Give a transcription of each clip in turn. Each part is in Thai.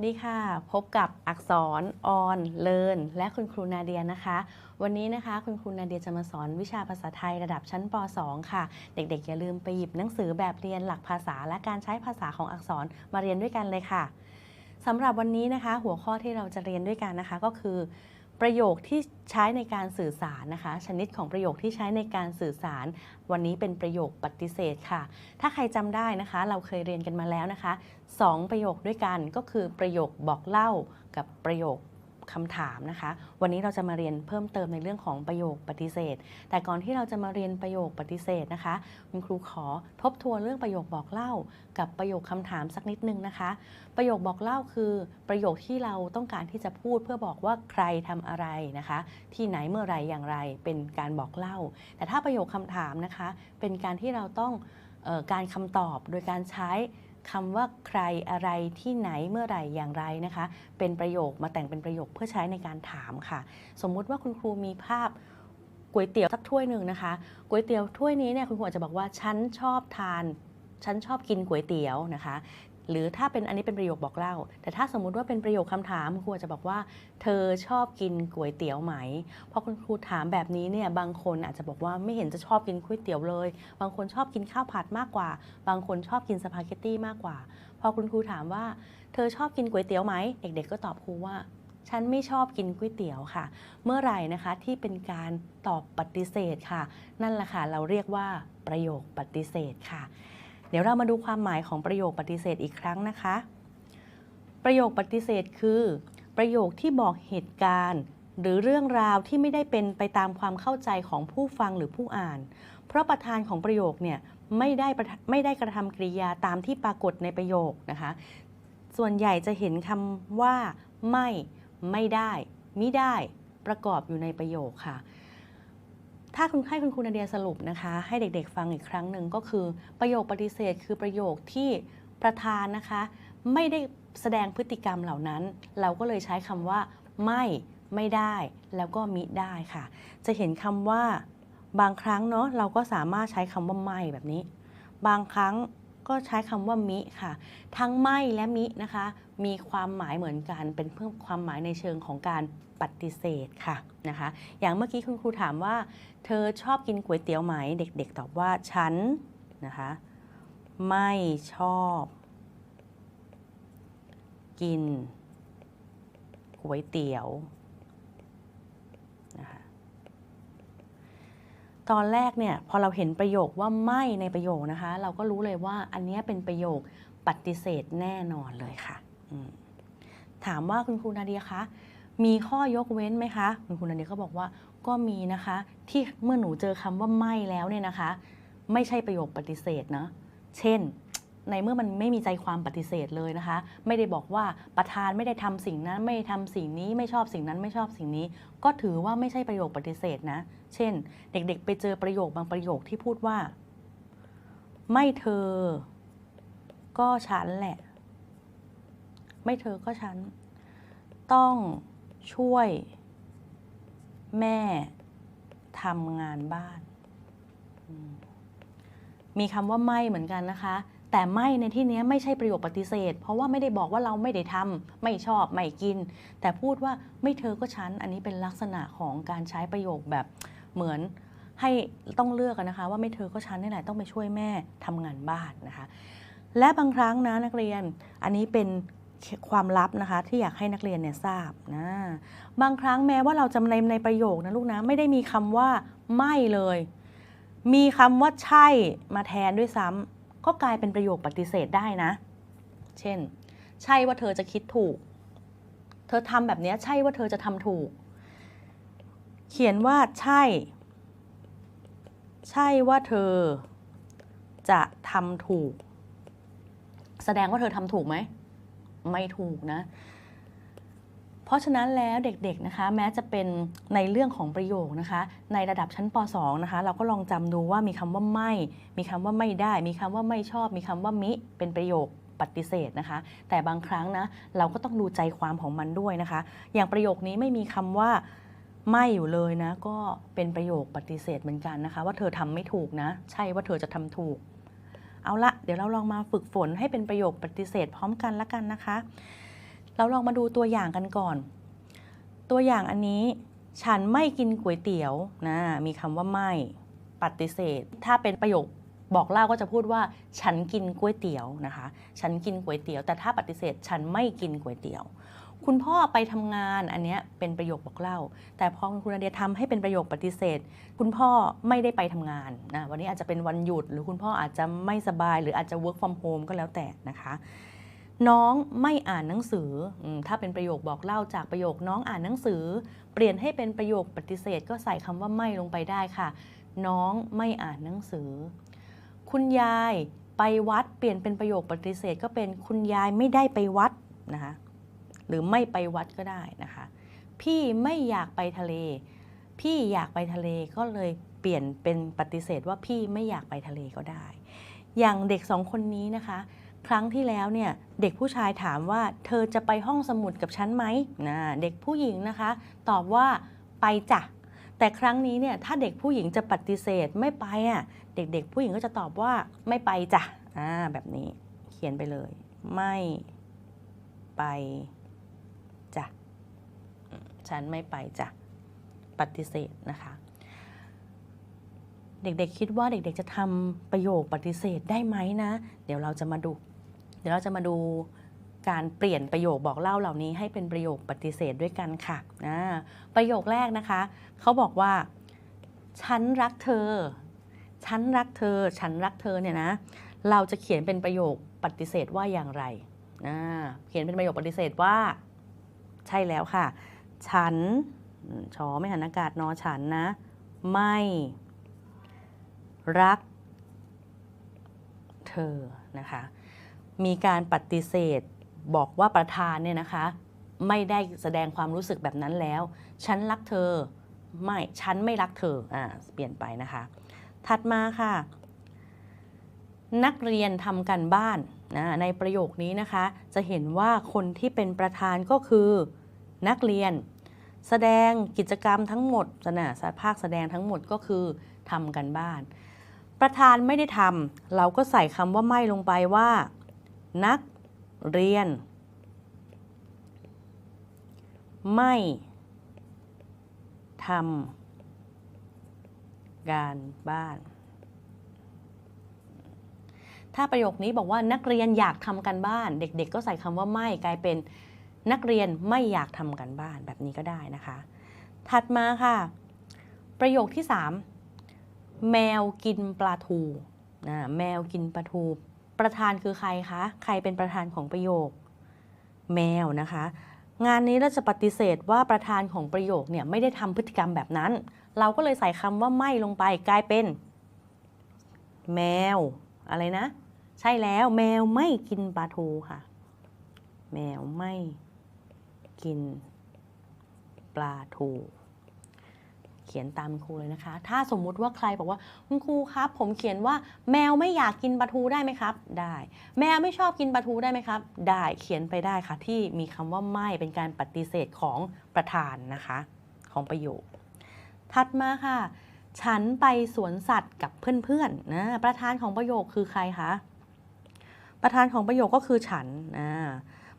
วัสดีค่ะ พบกับอักษรออนเลินและคุณครูนาเดียนะคะ วันนี้นะคะ คุณครูนาเดียจะมาสอนวิชาภาษาไทยระดับชั้นป .2 ค่ะ เด็กๆ อย่าลืมไปหยิบหนังสือแบบเรียนหลักภาษา และการใช้ภาษาของอักษรมาเรียนด้วยกันเลยค่ะสำหรับวันนี้นะคะ หัวข้อที่เราจะเรียนด้วยกันนะคะก็คือ ประโยคที่ใช้ในการสื่อสารนะคะ ชนิดของประโยคที่ใช้ในการสื่อสาร วันนี้เป็นประโยคปฏิเสธค่ะ ถ้าใครจำได้นะคะ เราเคยเรียนกันมาแล้วนะคะสองประโยคด้วยกันก็คือประโยคบอกเล่ากับประโยค คำถามนะคะ วันนี้เราจะมาเรียนเพิ่มเติมในเรื่องของประโยคปฏิเสธ แต่ก่อนที่เราจะมาเรียนประโยคปฏิเสธนะคะ คุณครูขอทบทวนเรื่องประโยคบอกเล่า กับประโยคคำถามสักนิดนึงนะคะ ประโยคบอกเล่าคือประโยคที่เราต้องการที่จะพูดเพื่อบอกว่าใครทำอะไรนะคะ ที่ไหนเมื่อไรอย่างไรเป็นการบอกเล่า แต่ถ้าประโยคคำถามนะคะ เป็นการที่เราต้องออการคำตอบโดยการใช้ คำว่าใครอะไรที่ไหนเมื่อไหร่อย่างไรนะคะ เป็นประโยคมาแต่งเป็นประโยคเพื่อใช้ในการถามค่ะ สมมุติว่าคุณครูมีภาพก๋วยเตี๋ยวสักถ้วยหนึ่งนะคะก๋วยเตี๋ยวถ้วยนี้เนี่ยคุณครูอาจจะบอกว่าฉันชอบทานฉันชอบกินก๋วยเตี๋ยวนะคะ หรือถ้าเป็นอันนี้เป็นประโยคบอกเล่า แต่ถ้าสมมุติว่าเป็นประโยคคำถามคุณครูอาจจะบอกว่า เธอชอบกินก๋วยเตี๋ยวไหมพอคุณครูถามแบบนี้เนี่ยบางคนอาจจะบอกว่าไม่เห็นจะชอบกินก๋วยเตี๋ยวเลย บางคนชอบกินข้าวผัดมากกว่า บางคนชอบกินสปาเกตตี้มากกว่า พอคุณครูถามว่า เธอชอบกินก๋วยเตี๋ยวไหมเด็กๆก็ตอบครูว่าฉันไม่ชอบกินก๋วยเตี๋ยวค่ะ เมื่อไหร่นะคะที่เป็นการตอบปฏิเสธค่ะ นั่นแหละค่ะเราเรียกว่าประโยคปฏิเสธค่ะ เดี๋ยวเรามาดูความหมายของประโยคปฏิเสธอีกครั้งนะคะ ประโยคปฏิเสธคือ ประโยคที่บอกเหตุการณ์ หรือเรื่องราวที่ไม่ได้เป็นไปตามความเข้าใจของผู้ฟังหรือผู้อ่าน เพราะประธานของประโยคเนี่ยไม่ได้ไม่ได้กระทำกริยาตามที่ปรากฏในประโยคนะคะ ส่วนใหญ่จะเห็นคำว่า ไม่ ไม่ได้ มิได้ ประกอบอยู่ในประโยคค่ะ ถ้าคุณให้คุณครูนาเดียสรุปนะคะ ให้เด็กๆฟังอีกครั้งหนึ่งก็คือ ประโยคปฏิเสธ คือประโยคที่ประธานนะคะ ไม่ได้แสดงพฤติกรรมเหล่านั้น เราก็เลยใช้คำว่าไม่ไม่ได้แล้วก็มิได้ค่ะ จะเห็นคำว่า บางครั้งเนาะเราก็สามารถใช้คำว่าไม่แบบนี้ บางครั้ง ก็ใช้คำว่ามิค่ะ ทั้งไม่และมินะคะ มีความหมายเหมือนกัน เป็นเพิ่มความหมายในเชิงของการปฏิเสธค่ะนะคะ อย่างเมื่อกี้คุณครูถามว่า เธอชอบกินก๋วยเตี๋ยวไหม เด็กๆตอบว่าฉันนะคะ ไม่ชอบ กินก๋วยเตี๋ยวนะคะ ตอนแรกเนี่ยพอเราเห็นประโยคว่าไม่ในประโยคนะคะ เราก็รู้เลยว่าอันนี้เป็นประโยคปฏิเสธแน่นอนเลยค่ะ ถามว่าคุณครูนาเดียคะมีข้อยกเว้นไหมคะคุณครูนาเดียก็บอกว่าก็มีนะคะ ที่เมื่อหนูเจอคำว่าไม่แล้วเนี่ยนะคะ ไม่ใช่ประโยคปฏิเสธนะเช่น ในเมื่อมันไม่มีใจความปฏิเสธเลยนะคะ ไม่ได้บอกว่าประธานไม่ได้ทำสิ่งนั้น ไม่ได้ทำสิ่งนี้ไม่ชอบสิ่งนั้นไม่ชอบสิ่งนี้ ก็ถือว่าไม่ใช่ประโยคปฏิเสธนะ เช่น เด็กๆ ไปเจอประโยคบางประโยคที่พูดว่า ไม่เธอ ก็ฉันแหละ ไม่เธอก็ฉัน ต้องช่วยแม่ทำงานบ้าน มีคำว่าไม่เหมือนกันนะคะ แต่ไม่ในที่นี้ไม่ใช่ประโยคปฏิเสธ เพราะว่าไม่ได้บอกว่าเราไม่ได้ทำไม่ชอบไม่กิน แต่พูดว่าไม่เธอก็ฉัน อันนี้เป็นลักษณะของการใช้ประโยคแบบเหมือนให้ต้องเลือกนะคะ ว่าไม่เธอก็ฉันนี่แหละต้องไปช่วยแม่ทำงานบ้านนะคะ และบางครั้งนะนักเรียนอันนี้เป็นความลับนะคะที่อยากให้นักเรียนเนี่ยทราบนะบางครั้งแม้ว่าเราจำในในประโยคนะลูกนะไม่ได้มีคำว่าไม่เลย มีคำว่าใช่มาแทนด้วยซ้ำ ก็กลายเป็นประโยคปฏิเสธได้นะ เช่น ใช่ว่าเธอจะคิดถูก เธอทำแบบนี้ใช่ว่าเธอจะทำถูก เขียนว่าใช่ ใช่ว่าเธอจะทำถูก แสดงว่าเธอทำถูกไหม ไม่ถูกนะ เพราะฉะนั้นแล้วเด็กๆนะคะแม้จะเป็นในเรื่องของประโยคนะคะ ในระดับชั้นป .2 นะคะ เราก็ลองจำดูว่ามีคำว่าไม่ มีคำว่าไม่ได้ มีคำว่าไม่ชอบ มีคำว่ามิเป็นประโยคปฏิเสธนะคะ แต่บางครั้งนะเราก็ต้องดูใจความของมันด้วยนะคะ อย่างประโยคนี้ไม่มีคำว่าไม่อยู่เลยนะ ก็เป็นประโยคปฏิเสธเหมือนกันนะคะ ว่าเธอทำไม่ถูกนะ ใช่ว่าเธอจะทำถูก เอาละเดี๋ยวเราลองมาฝึกฝนให้เป็นประโยคปฏิเสธพร้อมกันละกันนะคะ เราลองมาดูตัวอย่างกันก่อน ตัวอย่างอันนี้ ฉันไม่กินก๋วยเตี๋ยวนะมีคำว่าไม่ปฏิเสธ ถ้าเป็นประโยคบอกเล่าก็จะพูดว่า ฉันกินก๋วยเตี๋ยวนะคะ ฉันกินก๋วยเตี๋ยว แต่ถ้าปฏิเสธ ฉันไม่กินก๋วยเตี๋ยว คุณพ่อไปทำงานอันนี้เป็นประโยคบอกเล่า แต่พอคุณนาเดียทำให้เป็นประโยคปฏิเสธ คุณพ่อไม่ได้ไปทำงานนะวันนี้อาจจะเป็นวันหยุด หรือคุณพ่ออาจจะไม่สบาย หรืออาจจะ work from home ก็แล้วแต่นะคะ น้องไม่อ่านหนังสืออถ้าเป็นประโยคบอกเล่าจากประโยคน้องอ่านหนังสือ เปลี่ยนให้เป็นประโยคปฏิเสธ ก็ใส่คำว่าไม่ลงไปได้ค่ะ น้องไม่อ่านหนังสือ คุณยายไปวัดเปลี่ยนเป็นประโยคปฏิเสธ ก็เป็นคุณยายไม่ได้ไปวัดนะคะหรือไม่ไปวัดก็ได้นะคะ พี่ไม่อยากไปทะเล พี่อยากไปทะเลก็เลยเปลี่ยนเป็นปฏิเสธว่าพี่ไม่อยากไปทะเลก็ได้ อย่างเด็กสองคนนี้นะคะ ครั้งที่แล้วเนี่ยเด็กผู้ชายถามว่า เธอจะไปห้องสมุดกับฉันไหมนะเด็กผู้หญิงนะคะ ตอบว่าไปจ้ะแต่ครั้งนี้เนี่ยถ้าเด็กผู้หญิงจะปฏิเสธไม่ไปอะเด็กๆผู้หญิงก็จะตอบว่าไม่ไปจ้ะอ่าแบบนี้เขียนไปเลย ไม่ไปจ้ะฉันไม่ไปจ้ะปฏิเสธนะคะ เด็กๆคิดว่าเด็กๆจะทำประโยคปฏิเสธได้ไหมนะ เดี๋ยวเราจะมาดู เดี๋ยวเราจะมาดูการเปลี่ยนประโยคบอกเล่าเหล่านี้ให้เป็นประโยคปฏิเสธด้วยกันค่ะอ่าประโยคแรกนะคะ เขาบอกว่า ฉันรักเธอ ฉันรักเธอ ฉันรักเธอเนี่ยนะ เราจะเขียนเป็นประโยคปฏิเสธว่าอย่างไรอ่าเขียนเป็นประโยคปฏิเสธว่า ใช่แล้วค่ะ ฉันชอไม่หันอากาศนอฉันนะ ไม่ รัก เธอนะคะ มีการปฏิเสธ บอกว่าประธานเนี่ยนะคะ ไม่ได้แสดงความรู้สึกแบบนั้นแล้ว ฉันรักเธอ ไม่ ฉันไม่รักเธออ่าเปลี่ยนไปนะคะ ถัดมาค่ะ นักเรียนทำกันบ้านนะในประโยคนี้นะคะ จะเห็นว่าคนที่เป็นประธานก็คือนักเรียน แสดงกิจกรรมทั้งหมดนะภาคแสดงทั้งหมดก็คือทำกันบ้าน ประธานไม่ได้ทำเราก็ใส่คำว่าไม่ลงไปว่า นักเรียน ไม่ทำการบ้าน ถ้าประโยคนี้บอกว่านักเรียนอยากทำกันบ้าน เด็ก ๆ ก็ใส่คำว่าไม่กลายเป็นนักเรียนไม่อยากทำกันบ้านแบบนี้ก็ได้นะคะ ถัดมาค่ะ ประโยคที่ 3 แมวกินปลาทูนะแมวกินปลาทู ประธานคือใครคะ ใครเป็นประธานของประโยค แมวนะคะ งานนี้เราจะปฏิเสธว่าประธานของประโยคเนี่ยไม่ได้ทำพฤติกรรมแบบนั้น เราก็เลยใส่คำว่าไม่ลงไปกลายเป็น แมว อะไรนะ ใช่แล้วแมวไม่กินปลาทูค่ะ แมวไม่กินปลาทู เขียนตามครูเลยนะคะ ถ้าสมมุติว่าใครบอกว่าคุณครูครับ ผมเขียนว่าแมวไม่อยากกินปลาทูได้ไหมครับ ได้ แมวไม่ชอบกินปลาทูได้ไหมครับ ได้เขียนไปได้ค่ะ ที่มีคำว่าไม่เป็นการปฏิเสธของประธานนะคะ ของประโยค ถัดมาค่ะ ฉันไปสวนสัตว์กับเพื่อนๆนะประธานของประโยคคือใครคะประธานของประโยคก็คือฉันนะ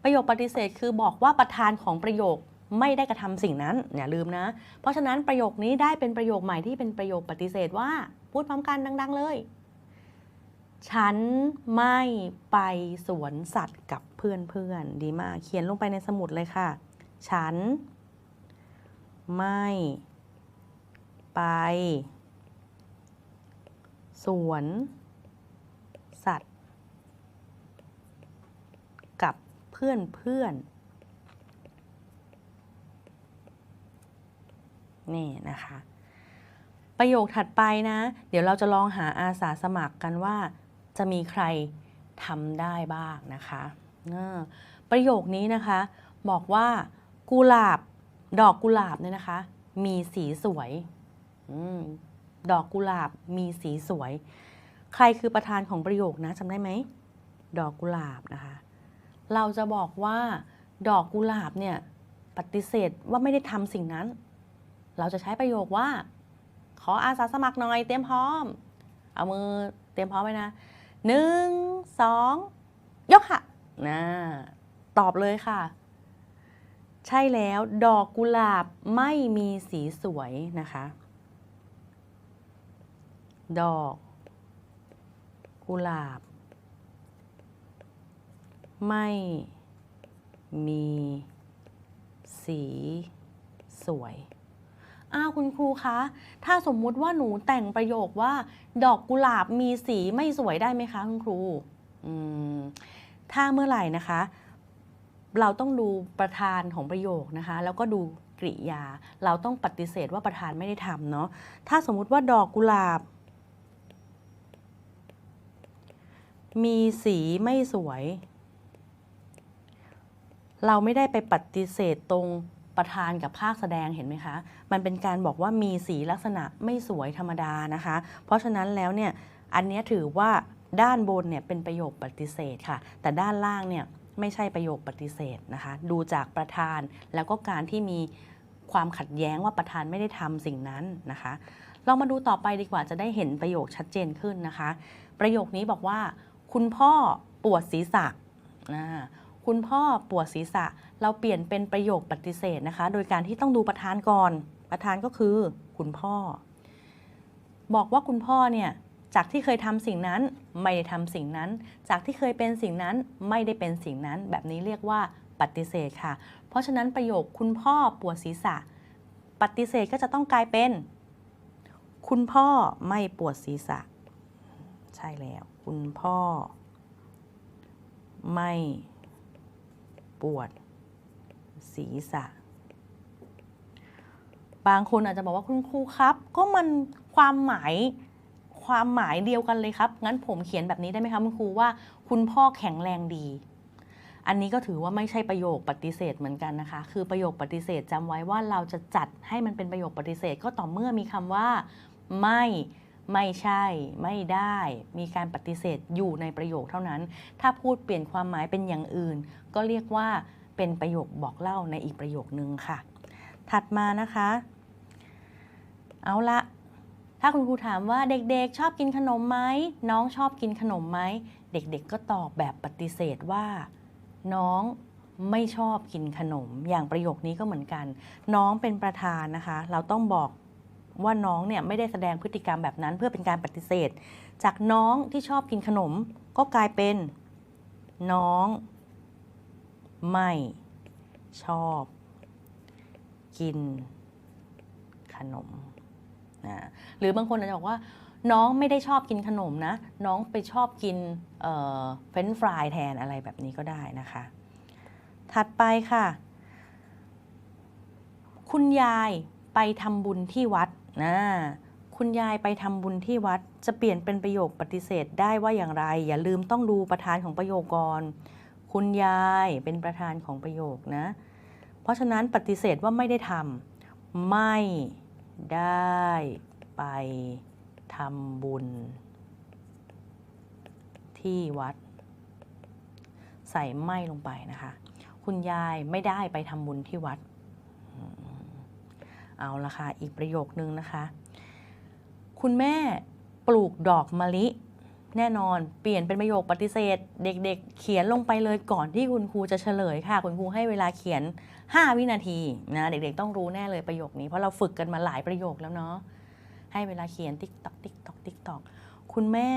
ประโยคปฏิเสธคือบอกว่าประธานของประโยค ไม่ได้กระทำสิ่งนั้นอย่าลืมนะ เพราะฉะนั้นประโยคนี้ได้เป็นประโยคใหม่ที่เป็นประโยคปฏิเสธว่า พูดพร้อมกันดัง ๆ เลย ฉันไม่ไปสวนสัตว์กับเพื่อนๆดีมากเขียนลงไปในสมุดเลยค่ะ ฉัน ไม่ไปสวนสัตว์ กับเพื่อนเพื่อนๆ นี่นะคะ ประโยคถัดไปนะ เดี๋ยวเราจะลองหาอาสาสมัครกันว่า จะมีใครทำได้บ้างนะคะประโยคนี้นะคะ บอกว่ากุหลาบดอกกุหลาบเนี่ยนะคะ มีสีสวยอดอกกุหลาบมีสีสวย ใครคือประธานของประโยคนะจำได้ไหมดอกกุหลาบนะคะ เราจะบอกว่า ดอกกุหลาบเนี่ยปฏิเสธว่าไม่ได้ทำสิ่งนั้น เราจะใช้ประโยคว่า ขออาสาสมัครหน่อย เตรียมพร้อม เอามือเตรียมพร้อมไว้นะหนึ่งสองยกค่ะนะตอบเลยค่ะ ใช่แล้วดอกกุหลาบไม่มีสีสวยนะคะ ดอก กุหลาบ ไม่มีสีสวย อ้าวคุณครูคะ ถ้าสมมุติว่าหนูแต่งประโยคว่า ดอกกุหลาบมีสีไม่สวยได้ไหมคะ คุณครูอืมถ้าเมื่อไหร่นะคะ เราต้องดูประธานของประโยคนะคะ แล้วก็ดูกริยา เราต้องปฏิเสธว่าประธานไม่ได้ทำเนาะถ้าสมมุติว่าดอกกุหลาบ มีสีไม่สวย เราไม่ได้ไปปฏิเสธตรง ประธานกับภาคแสดงเห็นไหมคะ มันเป็นการบอกว่ามีสีลักษณะไม่สวยธรรมดานะคะ เพราะฉะนั้นแล้วเนี่ยอันนี้ถือว่าด้านบนเนี่ยเป็นประโยคปฏิเสธค่ะ แต่ด้านล่างเนี่ยไม่ใช่ประโยคปฏิเสธนะคะ ดูจากประธานแล้วก็การที่มีความขัดแย้งว่าประธานไม่ได้ทำสิ่งนั้นนะคะลองมาดูต่อไปดีกว่าจะได้เห็นประโยคชัดเจนขึ้นนะคะ ประโยคนี้บอกว่า คุณพ่อปวดศีรษะ คุณพ่อปวดศีรษะ เราเปลี่ยนเป็นประโยคปฏิเสธนะคะ โดยการที่ต้องดูประธานก่อน ประธานก็คือคุณพ่อ บอกว่าคุณพ่อเนี่ยจากที่เคยทำสิ่งนั้นไม่ได้ทำสิ่งนั้น จากที่เคยเป็นสิ่งนั้นไม่ได้เป็นสิ่งนั้น แบบนี้เรียกว่าปฏิเสธค่ะ เพราะฉะนั้นประโยคคุณพ่อปวดศีรษะ ปฏิเสธก็จะต้องกลายเป็น คุณพ่อไม่ปวดศีรษะ ใช่แล้ว คุณพ่อ ไม่ ปวด ศีรษะ บางคนอาจจะบอกว่าคุณครูครับ ก็มันความหมายความหมายเดียวกันเลยครับ งั้นผมเขียนแบบนี้ได้ไหมคะคุณครูว่า คุณพ่อแข็งแรงดี อันนี้ก็ถือว่าไม่ใช่ประโยคปฏิเสธเหมือนกันนะคะ คือประโยคปฏิเสธจำไว้ว่าเราจะจัดให้มันเป็นประโยคปฏิเสธก็ต่อเมื่อมีคำว่า ไม่ ไม่ใช่ ไม่ได้ มีการปฏิเสธอยู่ในประโยคเท่านั้น ถ้าพูดเปลี่ยนความหมายเป็นอย่างอื่น ก็เรียกว่าเป็นประโยคบอกเล่าในอีกประโยคนึงค่ะ ถัดมานะคะ เอาละถ้าคุณครูถามว่าเด็กๆ ชอบกินขนมไหมน้องชอบกินขนมไหมเด็กๆ ก็ตอบแบบปฏิเสธว่า น้องไม่ชอบกินขนม อย่างประโยคนี้ก็เหมือนกัน น้องเป็นประธานนะคะ เราต้องบอก ว่าน้องเนี่ยไม่ได้แสดงพฤติกรรมแบบนั้น เพื่อเป็นการปฏิเสธ จากน้องที่ชอบกินขนม ก็กลายเป็น น้อง ไม่ชอบ กิน ขนมนะหรือบางคนอาจจะบอกว่า น้องไม่ได้ชอบกินขนมนะ น้องไปชอบกินเฟรนช์ฟรายแทนอะไรแบบนี้ก็ได้นะคะ ถัดไปค่ะ คุณยาย ไปทำบุญที่วัดนะคุณยายไปทำบุญที่วัด จะเปลี่ยนเป็นประโยคปฏิเสธได้ว่าอย่างไร อย่าลืมต้องดูประธานของประโยคก่อนคุณยายเป็นประธานของประโยคนะ เพราะฉะนั้นปฏิเสธว่าไม่ได้ทำไม่ได้ไปทำบุญ ที่วัด ใส่ไม่ลงไปนะคะ คุณยายไม่ได้ไปทำบุญที่วัดอืม เอาละค่ะ อีกประโยคนึงนะคะ คุณแม่ปลูกดอกมะลิ แน่นอนเปลี่ยนเป็นประโยคปฏิเสธ เด็กๆ เขียนลงไปเลยก่อนที่คุณครูจะเฉลยค่ะ คุณครูให้เวลาเขียน 5 วินาทีนะเด็กๆ ต้องรู้แน่เลยประโยคนี้ เพราะเราฝึกกันมาหลายประโยคแล้วเนาะให้เวลาเขียนติ๊กตอกติ๊กตอกติ๊กตอกคุณแม่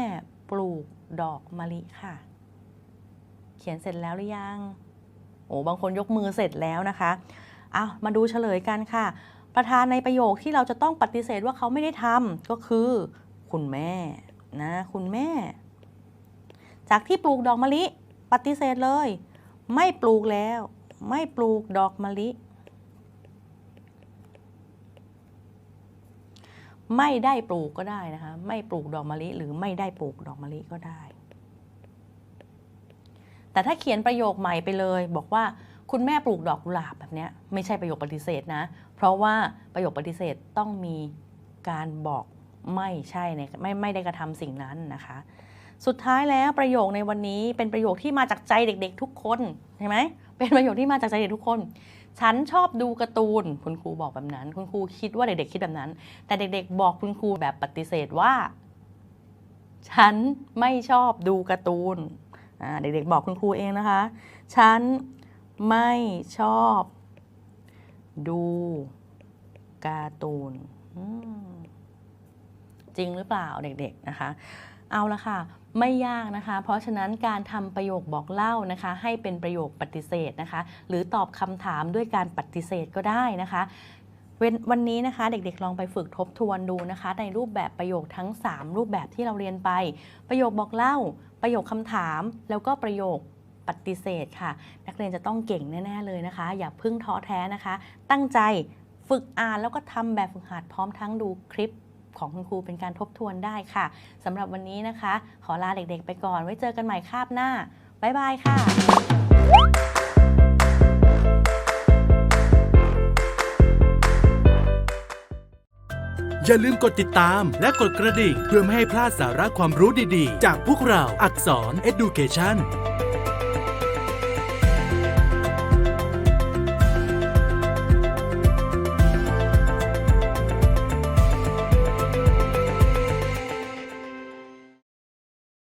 ปลูกดอกมะลิค่ะ เขียนเสร็จแล้วหรือยังโอ้บางคนยกมือเสร็จแล้วนะคะอ้าวมาดูเฉลยกันค่ะ ประธานในประโยคที่เราจะต้องปฏิเสธว่าเขาไม่ได้ทำก็คือ คุณแม่นะคุณแม่ จากที่ปลูกดอกมะลิ ปฏิเสธเลย ไม่ปลูกแล้ว ไม่ปลูกดอกมะลิ ไม่ได้ปลูกก็ได้นะคะ ไม่ปลูกดอกมะลิ หรือไม่ได้ปลูกดอกมะลิก็ได้ แต่ถ้าเขียนประโยคใหม่ไปเลย บอกว่าคุณแม่ปลูกดอกกุหลาบแบบนี้ไม่ใช่ประโยคปฏิเสธนะ เพราะว่าประโยคปฏิเสธต้องมีการบอกไม่ใช่ในไม่ไม่ได้กระทำสิ่งนั้นนะคะ สุดท้ายแล้วประโยคในวันนี้เป็นประโยคที่มาจากใจเด็กๆ ทุกคนใช่ไหมเป็นประโยคที่มาจากใจเด็กทุกคน ฉันชอบดูการ์ตูนคุณครูบอกแบบนั้น คุณครูคิดว่าเด็กๆคิดแบบนั้น แต่เด็กๆ บอกคุณครูแบบปฏิเสธว่า ฉันไม่ชอบดูการ์ตูนเด็กๆบอกคุณครูเองนะคะ ฉันไม่ชอบ ดูการ์ตูนจริงหรือเปล่าเด็กๆนะคะ เอาละค่ะ ไม่ยากนะคะ เพราะฉะนั้นการทำประโยคบอกเล่านะคะ ให้เป็นประโยคปฏิเสธนะคะ หรือตอบคำถามด้วยการปฏิเสธก็ได้นะคะวันนี้นะคะเด็กๆ ลองไปฝึกทบทวนดูนะคะ ในรูปแบบประโยคทั้ง 3 รูปแบบที่เราเรียนไป ประโยคบอกเล่า ประโยคคำถาม แล้วก็ประโยค ปฏิเสธค่ะ นักเรียนจะต้องเก่งแน่ๆเลยนะคะ อย่าเพึ่งท้อแท้นะคะ ตั้งใจฝึกอ่านแล้วก็ทำแบบฝึกหัดพร้อมทั้งดูคลิปของคุณครูเป็นการทบทวนได้ค่ะสำหรับวันนี้นะคะ ขอลาเด็กๆไปก่อน ไว้เจอกันใหม่คาบหน้า บ๊ายบายค่ะอย่าลืมกดติดตามและกดกระดิ่ง เพื่อไม่ให้พลาดสาระความรู้ดีๆ จากพวกเราอักษร Education